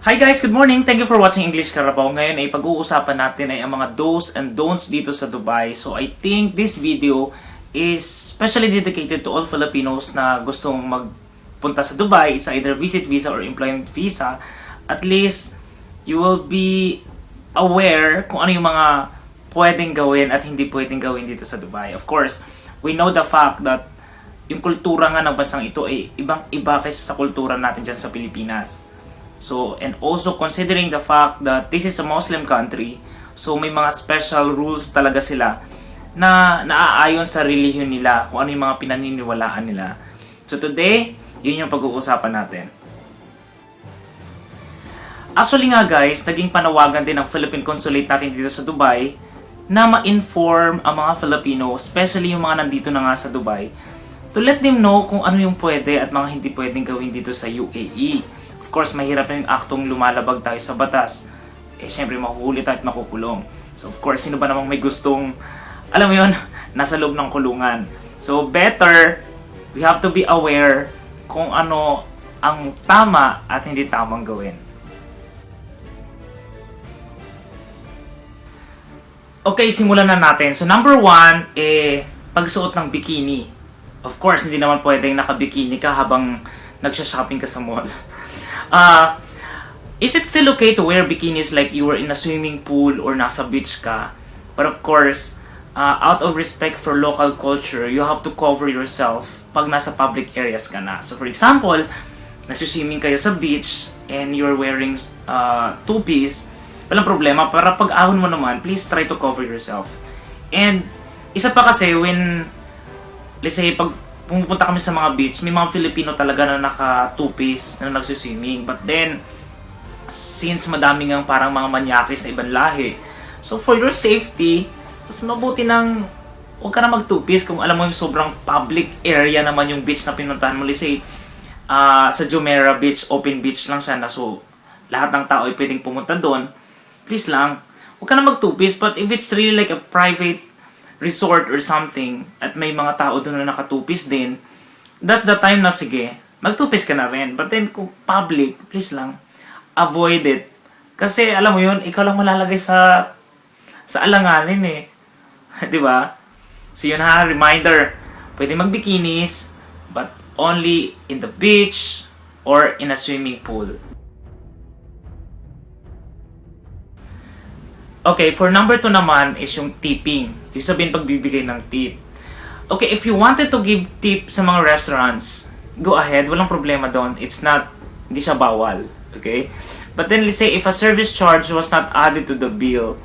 Hi guys, good morning. Thank you for watching English Carabao. Ngayon ay pag-uusapan natin ay ang mga do's and don'ts dito sa Dubai. So I think this video is specially dedicated to all Filipinos na gustong magpunta sa Dubai. It's either visit visa or employment visa. At least you will be aware kung ano yung mga pwedeng gawin at hindi pwedeng gawin dito sa Dubai. Of course, we know the fact that yung kultura nga ng bansang ito ay ibang-iba kaysa sa kultura natin dyan sa Pilipinas. So, and also considering the fact that this is a Muslim country, so may mga special rules talaga sila na naaayon sa relihiyon nila, kung ano yung mga pinaniniwalaan nila. So today, yun yung pag-uusapan natin. Actually nga guys, naging panawagan din ng Philippine Consulate natin dito sa Dubai na ma-inform ang mga Filipino, especially yung mga nandito na nga sa Dubai, to let them know kung ano yung pwede at mga hindi pwedeng gawin dito sa UAE. Of course, mahirap na yung aktong lumalabag tayo sa batas. Eh, syempre, mahuhuli tayo at makukulong. So, of course, sino ba namang may gustong, alam mo yun, nasa loob ng kulungan. So, better, we have to be aware kung ano ang tama at hindi tamang gawin. Okay, simulan na natin. So, number one, eh, pagsuot ng bikini. Of course, hindi naman pwedeng naka-bikini ka habang nagsha-shopping ka sa mall. Uh, is it still okay to wear bikinis like you were in a swimming pool or nasa beach ka? But of course, uh, out of respect for local culture, you have to cover yourself pag nasa public areas ka na. So, for example, nagsuswimming kayo sa beach and you're wearing uh, two-piece, walang problema. Para pag ahon mo naman, please try to cover yourself. And, isa pa kasi, when, let's say, pag pumupunta kami sa mga beach, may mga Filipino talaga na naka two-piece na nagsiswimming. But then, since madami nga parang mga manyakis na ibang lahi, so for your safety, mas mabuti nang huwag ka na mag two-piece kung alam mo yung sobrang public area naman yung beach na pinuntahan mo. Let's say, ah, sa Jumeirah Beach, open beach lang siya na so lahat ng tao ay pwedeng pumunta doon. Please lang, huwag ka na mag two-piece. But if it's really like a private resort or something at may mga tao doon na nakatupis din, that's the time na sige, magtupis ka na rin. But then kung public, please lang, avoid it. Kasi alam mo yun, ikaw lang malalagay sa sa alanganin eh. 'Di ba? So yun ha, reminder, pwede magbikinis, but only in the beach or in a swimming pool. Okay, for number two naman is yung tipping. Ibig sabihin pagbibigay ng tip. Okay, if you wanted to give tip sa mga restaurants, go ahead, walang problema doon. It's not, hindi siya bawal. Okay? But then let's say if a service charge was not added to the bill,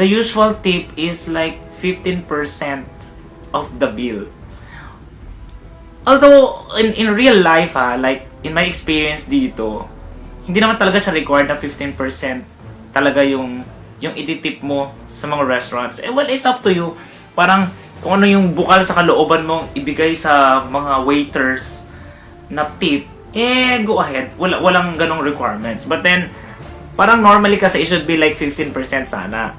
the usual tip is like 15% of the bill. Although, in, in real life ha, like, in my experience dito, hindi naman talaga siya required na 15% talaga yung yung ititip mo sa mga restaurants. Eh, well, it's up to you. Parang, kung ano yung bukal sa kalooban mong ibigay sa mga waiters na tip, eh, go ahead. Wala, walang ganong requirements. But then, parang normally kasi it should be like 15% sana.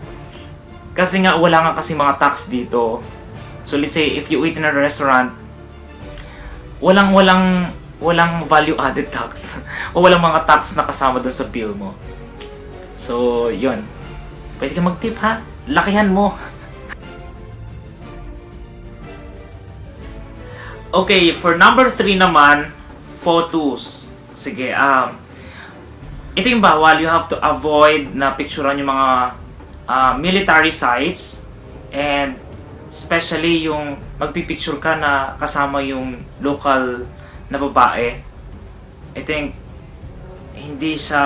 Kasi nga, wala nga kasi mga tax dito. So, let's say, if you eat in a restaurant, walang, walang, walang value added tax. o walang mga tax na kasama dun sa bill mo. So, yun. Pwede ka mag-tip ha. Lakihan mo. Okay, for number 3 naman, photos. Sige, um, ito yung bawal. You have to avoid na picturean yung mga uh, military sites and especially yung magpipicture ka na kasama yung local na babae. I think hindi siya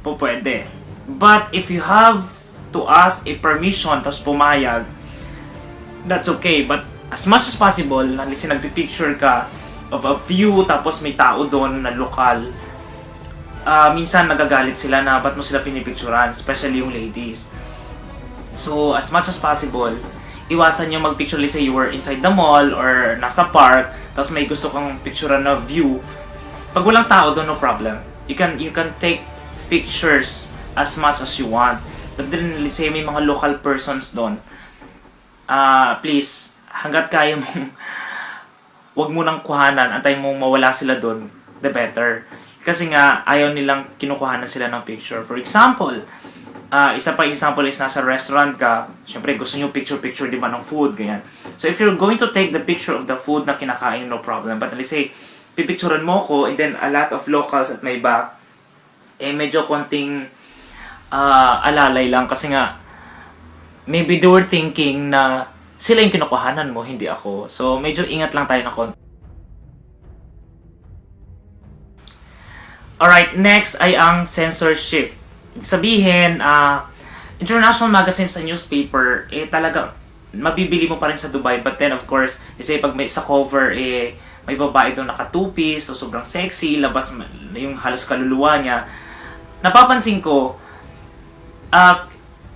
po pwede. But if you have to ask a permission tapos pumayag, that's okay. But as much as possible, let's say nagpipicture ka of a view tapos may tao doon na lokal, uh, minsan nagagalit sila na ba't mo sila pinipicturan, especially yung ladies. So, as much as possible, iwasan nyo magpicture, let's say you were inside the mall or nasa park, tapos may gusto kang picturean na view. Pag walang tao doon, no problem. You can, you can take pictures as much as you want. But then, let's say may mga local persons doon, uh, please, hanggat kaya mong wag mo nang kuhanan, antay mong mawala sila doon, the better. Kasi nga, ayaw nilang kinukuha na sila ng picture. For example, ah isa pa example is nasa restaurant ka, syempre gusto nyo picture-picture, di ba, ng food, ganyan. So, if you're going to take the picture of the food na kinakain, no problem. But let's say, pipicturean mo ko, and then a lot of locals at my back, eh, medyo konting ah, alalay lang. Kasi nga, maybe they were thinking na sila yung kinukuhanan mo, hindi ako. So, medyo ingat lang tayo na konti. Alright, next ay ang censorship. Sabihin, ah, international magazines sa newspaper, eh talaga, mabibili mo pa rin sa Dubai. But then, of course, kasi pag may sa cover, eh, may babae doon naka two-piece, so sobrang sexy, labas yung halos kaluluwa niya. Napapansin ko, ah,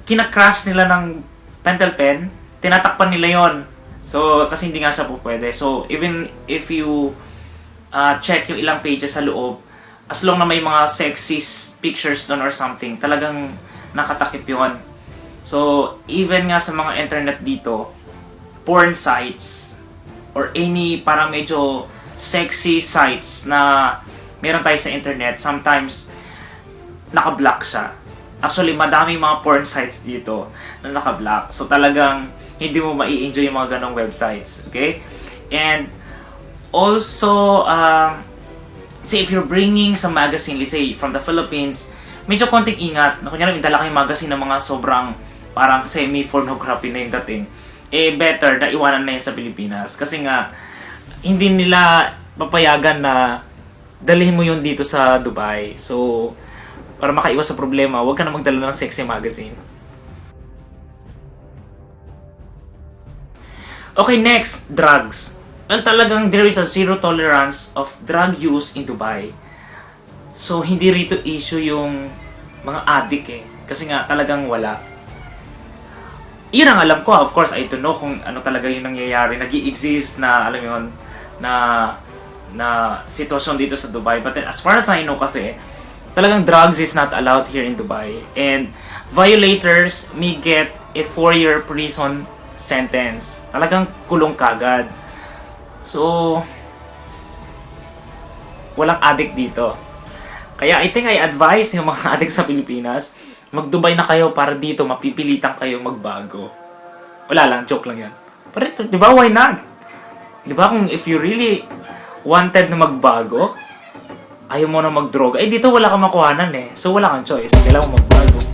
kinakrush nila ng pentel pen, tinatakpan nila yon So, kasi hindi nga siya po pwede. So, even if you uh, check yung ilang pages sa loob, as long na may mga sexy pictures doon or something, talagang nakatakip yon So, even nga sa mga internet dito, porn sites, or any parang medyo sexy sites na meron tayo sa internet, sometimes naka-block siya. Actually, madaming mga porn sites dito na naka-block. So talagang hindi mo mai-enjoy yung mga ganong websites. Okay? And also, um, say if you're bringing some magazine, let's say from the Philippines, medyo konting ingat. Na kunyari, may dala magazine ng mga sobrang parang semi-pornography na yung dating. Eh, better na iwanan na yun sa Pilipinas. Kasi nga, hindi nila papayagan na dalhin mo yun dito sa Dubai. So, para makaiwas sa problema, huwag ka na magdala ng sexy magazine. Okay, next, drugs. Well, talagang there is a zero tolerance of drug use in Dubai. So, hindi rito issue yung mga addict eh. Kasi nga, talagang wala. Yun ang alam ko. Of course, I don't know kung ano talaga yung nangyayari. nag exist na, alam yun, na, na sitwasyon dito sa Dubai. But then, as far as I know kasi, talagang drugs is not allowed here in Dubai. And violators may get a four-year prison sentence. Talagang kulong kagad. So, walang addict dito. Kaya I think I advise yung mga addict sa Pilipinas, mag-Dubai na kayo para dito mapipilitan kayo magbago. Wala lang, joke lang yan. Pero di ba, why not? Di ba kung if you really wanted na magbago, ayaw mo na mag-droga, eh dito wala kang makuhanan eh. So wala kang choice. Kailangan mo magbago.